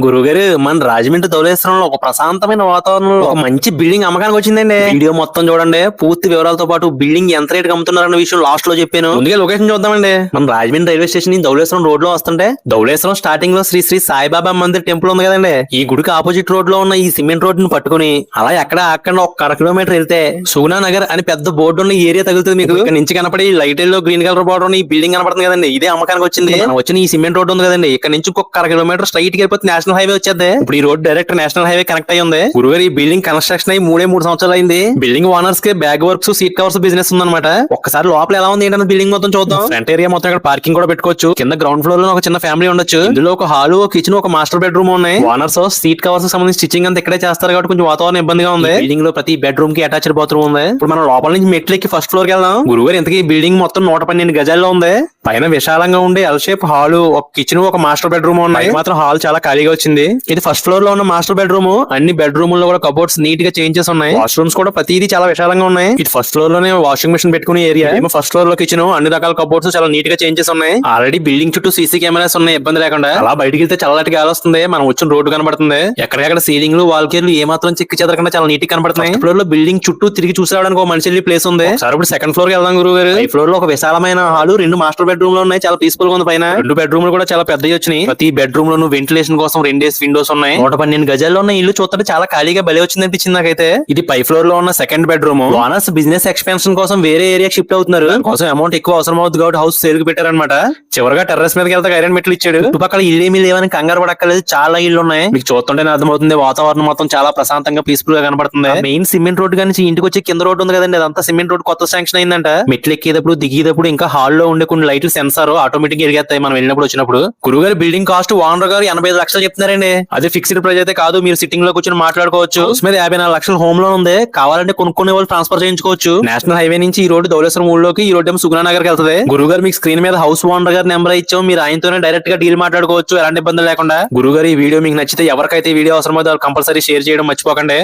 గురుగారు మన రాజమండ్రి ధవళేశ్వరంలో ఒక ప్రశాంతమైన వాతావరణంలో ఒక మంచి బిల్డింగ్ అమ్మకానికి వచ్చిందండి. వీడియో మొత్తం చూడండి. పూర్తి వివరాలతో పాటు బిల్డింగ్ ఎంత రేట్ అమ్ముతున్నారన్న విషయం లాస్ట్లో చెప్పాను. ముందుగా లొకేషన్ చూద్దామండి. మన రాజమండ్రి రైల్వే స్టేషన్ నుంచి ధవళేశ్వరం రోడ్లో వస్తుంటే ధవళేశ్వరం స్టార్టింగ్లో శ్రీ శ్రీ సాయిబాబా మందిర్ టెంపుల్ ఉంది కదండి. ఈ గుడికి ఆపోజిట్ రోడ్లో ఉన్న ఈ సిమెంట్ రోడ్ని పట్టుకుని అలా ఎక్కడ అక్కడ ఒక అర కిలోమీటర్ వెళ్తే సుగుణా నగర్ అని పెద్ద బోర్డు ఉన్న ఏరియా తగులుతుంది మీకు. ఇక్కడ నుంచి కనపడి light yellow green colour border ఉన్న ఈ బిల్డింగ్ కనపడుతుంది కదండి. ఇదే అమ్మకానికి వచ్చింది. వచ్చిన ఈ సిమెంట్ రోడ్ ఉంది కదండి. ఇక్కడ నుంచి ఇంకొక అర కిలోమీటర్ స్ట్రైట్కి వెళ్ళిపోతే నేషనల్ హైవే వచ్చేది. ఇప్పుడు ఈ road direct national highway connect అయ్యి ఉంది. గురుగారు ఈ బిల్డింగ్ కన్స్ట్రక్షన్ అయ్యి మూడే మూడు సంవత్సరాలు అయింది. Building ఓనర్స్కి bag works seat covers business ఉందన్నమాట. ఒక్కసారి లోపల ఎలా ఉంది ఏంటంటే బిల్డింగ్ మొత్తం చూద్దాం. ఫ్రంట్ ఏరియా మొత్తం ఇక్కడ పార్కింగ్ కూడా పెట్టుకోవచ్చు. కింద గ్రౌండ్ ఫ్లోర్లో ఒక చిన్న ఫ్యామిలీ ఉండొచ్చు. ఇందులో ఒక హాల్ కిచెన్ ఒక మాస్టర్ బెడ్రూమ్ ఉన్నాయి. ఓనర్స్ సీట్ కవర్స్ సంబంధించి స్టిచ్చింగ్ అంతా ఇక్కడే చేస్తారు కాబట్టి కొంచెం వాతావరణం ఇబ్బందిగా ఉంది. బిల్డింగ్లో ప్రతి బెడ్రూమ్కి అటాచ్డ్ బాత్రూమ్ ఉంది. ఇప్పుడు మనం లోపల నుంచి మెట్లు ఎక్కి ఫస్ట్ ఫ్లోర్కి వెళ్దాం. గురుగారు ఇంతకీ బిల్డింగ్ మొత్తం నూట పన్నెండు గజాల్లో ఉంది. పైన విశాలంగా ఉండే ఎల్ షేప్ హాల్ ఒక కిచెన్ ఒక మాస్టర్ బెడ్రూమ్ ఉన్నాయి. మాత్రం హాల్ చాలా ఖాళీగా వచ్చింది. ఇది ఫస్ట్ ఫ్లోర్లో ఉన్న మాస్టర్ బెడ్రూమ్ అన్ని బెడ్రూమ్లో కూడా కబోర్డ్స్ నీట్గా చేంజ్ చేసి ఉన్నాయి. వాష్రూమ్స్ కూడా ప్రతిదీ చాలా విశాలంగా ఉన్నాయి. ఇది ఫస్ట్ ఫ్లోర్లోనే వాషింగ్ మిషన్ పెట్టుకునే ఏరియా ఏమో ఫస్ట్ ఫ్లోర్లో కిచెన్ అన్ని రకాల కబోర్డ్స్ చాలా నీట్గా చేంజ్ చేసి ఉన్నాయి. ఆల్రెడీ బిల్డింగ్ చుట్టూ సీసీ కెమెరాస్ ఉన్నాయి ఇబ్బంది లేకుండా. అలా బయటికి వెళ్తే చల్లటి గాలి వస్తుంది మనం వచ్చిన రోడ్డు కనబడుతుంది. ఎక్కడికక్కడ సీలింగ్లు వాల్ కేర్లు ఏ మాత్రం చిక్కి చెదరకుండా చాలా నీట్గా కనబడుతున్నాయి. ఫ్లోర్లో బిల్డింగ్ చుట్టూ తిరిగి చూసి రావడానికి ఒక మనిషి ప్లేస్ ఉంది. ఒకసారి ఇప్పుడు సెకండ్ ఫ్లోర్కి వెళ్దాం గురువు గారు. ఈ ఫ్లోర్లో ఒక విశాలమైన హాల్ రెండు మాస్టర్ బెడ్రూమ్లో ఉన్నాయి. చాలా పీస్ఫుల్గా ఉంది పైన. రెండు బెడ్రూమ్ కూడా చాలా పెద్దవి వచ్చినాయి. ప్రతి బెడ్రూమ్ లోను వెంటిలేషన్ కోసం రెండేసి విండోస్ ఉన్నాయి. నూట పన్నెండు గజాల్లో ఉన్న ఇల్లు చూస్తుంటే చాలా ఖాళీగా బలి వచ్చింది అనిపించింది నాకైతే. ఇది పై ఫ్లోర్లో ఉన్న second bedroom owners business expansion కోసం వేరే ఏరియా షిఫ్ట్ అవుతున్నారు. కోసం అమౌంట్ ఎక్కువ అవసరం అవుతుంది కాబట్టి హౌస్ సేల్కి పెట్టారనమాట చివరిగా టెర్రస్ మీదకి వెళ్తే ఐరన్ మెట్లు ఇచ్చాడు. చుట్టుపక్కల ఇల్లేమీ లేవని కంగారు పడక్కర్లేదు. చాలా ఇల్లు ఉన్నాయి. మీకు చూస్తుంటేనే అర్థమవుతుంది వాతావరణం మొత్తం చాలా ప్రశాంతంగా పీస్ఫుల్గా కనబడుతుంది. మెయిన్ సిమెంట్ రోడ్ నుంచి ఇంటికి వచ్చే కింద రోడ్ ఉంది కదండి. అదంతా సిమెంట్ రోడ్ కొత్త శాంక్షన్ అయిందంట. మెట్లు ఎక్కేటప్పుడు దిగేటప్పుడు ఇంకా హాల్లో ఉండే కొన్ని లైట్లు సెన్సార్ ఆటోమేటిక్గా ఎరిగేస్తాయి. మనం వెళ్ళినప్పుడు వచ్చినప్పుడు. గురుగారు బిల్డింగ్ కాస్ట్ ఓనర్ గారు ఎనభై ఐదు లక్షలు చెప్తున్నారండి. అదే ఫిక్స్డ్ ప్రైస్ అయితే కాదు మీరు సిట్టింగ్లో కూర్చొని మాట్లాడుకోవచ్చు. మీద యాభై నాలుగు లక్షల హోమ్ లోన్ ఉంది. కావాలంటే కొనుక్కునే వాళ్ళు ట్రాన్స్ఫర్ చేయించుకోవచ్చు. నేషనల్ హైవే నుంచి ఈ రోడ్డు ధవళేశ్వరం ఊళ్ళోకి ఈ రోడ్డు ఏమో సుగుణా నగర్ వెళ్తుంది. గురుగారు మీకు స్క్రీన్ మీద హౌస్ ఓనర్ గారి నెంబర్ ఇచ్చాం మీరు ఆయనతోనే డైరెక్ట్గా డీల్ మాట్లాడుకోవచ్చు. ఎలాంటి ఇబ్బంది లేకుండా. గురుగారు ఈ వీడియో మీకు నచ్చితే ఎవరికైతే ఈ వీడియో అవసరమో కంపల్సరీ షేర్ చేయడం మర్చిపోకండి.